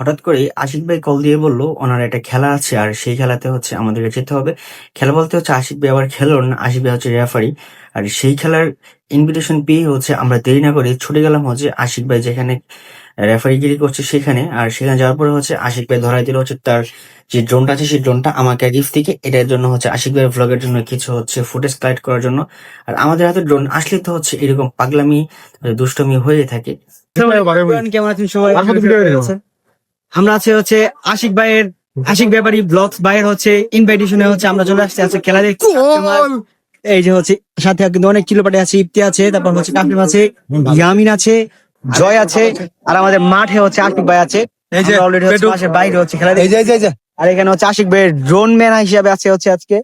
হঠাৎ করে আশিক ভাই কল দিয়ে বলল ওনার একটা খেলা আছে আর সেই খেলাতে হচ্ছে আমাদেরকে যেতে হবে। খেলা বলতে হচ্ছে আশিক ভাই আবার খেলোর না আশিক ভাই হচ্ছে রেফারি আর সেই খেলার ইনভিটেশন পেয়ে হচ্ছে আমরা দেরি না করে ছুটে গেলাম হচ্ছে আশিক ভাই যেখানে রেফারিগিরি করছে সেখানে। আর সেখানে যাওয়ার পরে হচ্ছে আশিক ভাই ধরাই দিল হচ্ছে তার যে ড্রোনটা আছে সেই ড্রোনটা আমাকে গিফট থেকে। এটার জন্য হচ্ছে আশিক ভাইয়ের ভ্লগের জন্য কিছু হচ্ছে ফুটেজ কালেক্ট করার জন্য। আর আমাদের হাতে ড্রোন আসলে তো হচ্ছে এরকম পাগলামি দুষ্টমি হয়ে থাকে। কেমন আছেন সবাই? আমরা আছে হচ্ছে আশিক ভাইয়ের আশিক ব্যাপারী ব্লগস ভাইয়ের হচ্ছে ইনভাইটেশনে হচ্ছে আমরা চলে আসছি আছে খেলা দেখছি এই যে হচ্ছে সাথে কিন্তু অনেক চিলোপাটি আছে ইফতি আছে তারপর হচ্ছে কাফিম আছে ইয়ামিন আছে জয় আছে আর আমাদের মাঠে হচ্ছে আশিক ভাই আছে। এই যে অলরেডি হচ্ছে পাশে বাইরে হচ্ছে খেলা এই যে এই যে, আর এখানে হচ্ছে আশিক ভাইয়ের ড্রোন ম্যান হিসাবে আছে হচ্ছে আজকে।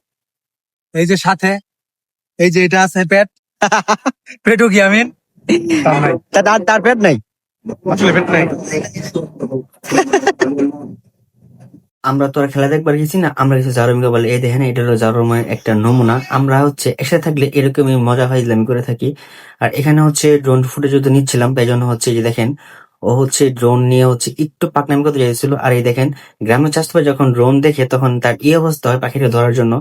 এই যে সাথে এই যে এটা আছে পেট পেটু কি আমিন? তার পেট নাই? আমরা তো আর খেলা দেখবার গেছি না, আমরা গেছি জারমিকে বলে এই দেখেন, এটা হলো জারমের একটা নমুনা। আমরা হচ্ছে একসাথে থাকলে এরকমই মজা ফাইজলামি করে থাকি। আর এখানে হচ্ছে ড্রোন ফুটেজ নিচ্ছিলাম, তাই জন্য হচ্ছে যে দেখেন ও হচ্ছে ড্রোন নিয়ে হচ্ছে একটু পাকনামি করতে চাইছিল। আর এই দেখেন গ্রামের চাষতে যখন ড্রোন দেখে তখন তার এই অবস্থা হয় পাখিটা ধরার জন্য।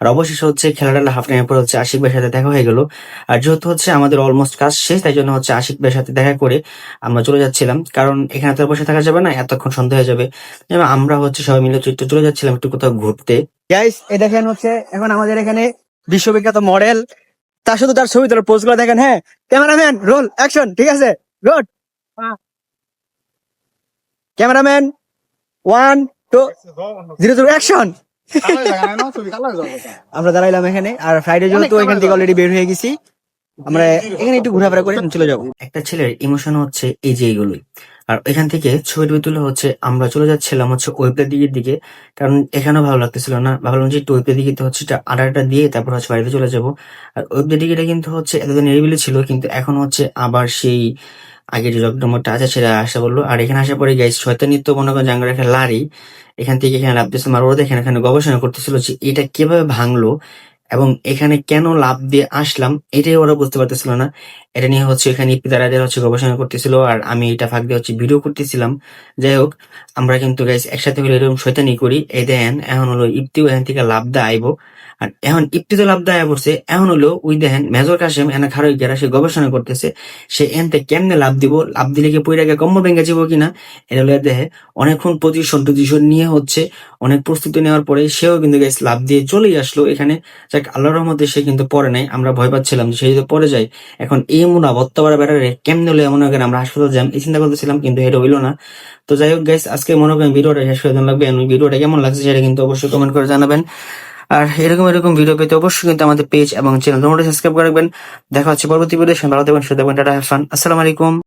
আর অবশেষে হচ্ছে খেলাটা হাফ টাইমের পর হচ্ছে আশিক ভাইয়ের সাথে দেখা হয়ে গেল। আর যেহেতু হচ্ছে আমাদের অলমোস্ট কাজ শেষ, তাই জন্য হচ্ছে আশিক ভাইয়ের সাথে দেখা করে আমরা চলে যাচ্ছিলাম। কারণ এখানে তো বসে থাকা যাবে না, এতক্ষণ সন্ধ্যা হয়ে যাবে। আমরা হচ্ছে সবাই মিলে একটু চলে যাচ্ছিলাম একটু কোথাও ঘুরতে। দেখেন হচ্ছে এখন আমাদের এখানে বিশ্ববিখ্যাত মডেল তার শুধু তার ছবি তোলার পোস্টগুলো দেখেন হ্যাঁ। ক্যামেরাম্যান রোল অ্যাকশন ঠিক আছে? Good cameraman one two zero zero action. আমরা দাঁড়াইলাম এখানে আর ফ্রাইডে যেহেতু এখান থেকে অলরেডি বের হয়ে গেছি আমরা এখানে একটু ঘোরাফেরা করে চলে যাব। একটা ছেলের ইমোশন হচ্ছে এই যে এইগুলোই আর এখান থেকে ছবি টবি তুলে হচ্ছে আমরা চলে যাচ্ছিলাম হচ্ছে ওয়েবটার দিকের দিকে কারণ এখানেও ভালো লাগতেছিল না। ভাবলাম যে একটু ওয়েবটার দিকে তো হচ্ছে এটা আডারটা দিয়ে তারপর হচ্ছে বাড়িতে চলে যাব। আর ওয়েবটার দিকেটা কিন্তু হচ্ছে এতদিন নিরিবিলি ছিল কিন্তু এখন হচ্ছে আবার সেই আগের যে জগডমরটা আছে সেটা আসা বলল। আর এখানে আসার পরে গাইস শয়তানিত্য মনে করেন জাঙ্গার একটা লারি। এখান থেকে এখানে লাভ দিয়েছে আর ওরা দেখেন এখানে গবেষণা করতেছিল যে এটা কীভাবে ভাঙলো এবং এখানে কেন লাভ দিয়ে আসলাম এটাই ওরা বুঝতে পারতেছিল না। এটা নিয়ে হচ্ছে এখানে পিতারাদের হচ্ছে গবেষণা করতেছিল আর আমি এটা ফাঁক দিয়ে হচ্ছে ভিডিও করতেছিলাম। যাই হোক, আমরা কিন্তু গাইস একসাথে হলে এরকম শৈতানি করি। এই দেন, এখন হলো ইপ্তিও এখান থেকে লাভ দা আইবো। আর এখন লাভ দেয়া পড়ছে, এখন হলো ওই দেখেন মেজর কাশেম এনে খারই গেরা সে গবেষণা করতেছে, সে এনতে কেমনে লাভ দিব, লাভ দিলে কি পইরা গিয়ে কম্বল ভেঙে যাব কিনা? এটা হলো দেখে অনেকক্ষণ পজিশন টজিশন নিয়ে হচ্ছে, অনেক প্রস্তুতি নেওয়ার পরে সেও কিন্তু গাইস লাভ দিয়ে চলেই আসলো। এখানে যাক, আল্লাহর রহমতে সে কিন্তু পরে নাই, আমরা ভয় পাচ্ছিলাম যে সে যদি পরে যায়, এখন এই মুনা বত্তাবার বেড়ারে কেমনে হলে মনে করেন আমরা হাসপাতাল যাম, এই চিন্তা করতেছিলাম কিন্তু এটা হইল না। তো যাই হোক গাইস আজকে মনে করেন ভিডিওটা শেষ করে লাগবে ভিডিওটা কেমন লাগছে সেটা কিন্তু অবশ্যই কমেন্ট করে জানাবেন। আর এরকম এরকম ভিডিও পেতে অবশ্যই কিন্তু আমাদের পেজ এবং চ্যানেল সাবস্ক্রাইব করে রাখবেন। দেখা হচ্ছে পরবর্তী ভিডিও ভালো থাকবেন সুদেবেন টাটা হ্যাফান আসসালামু আলাইকুম।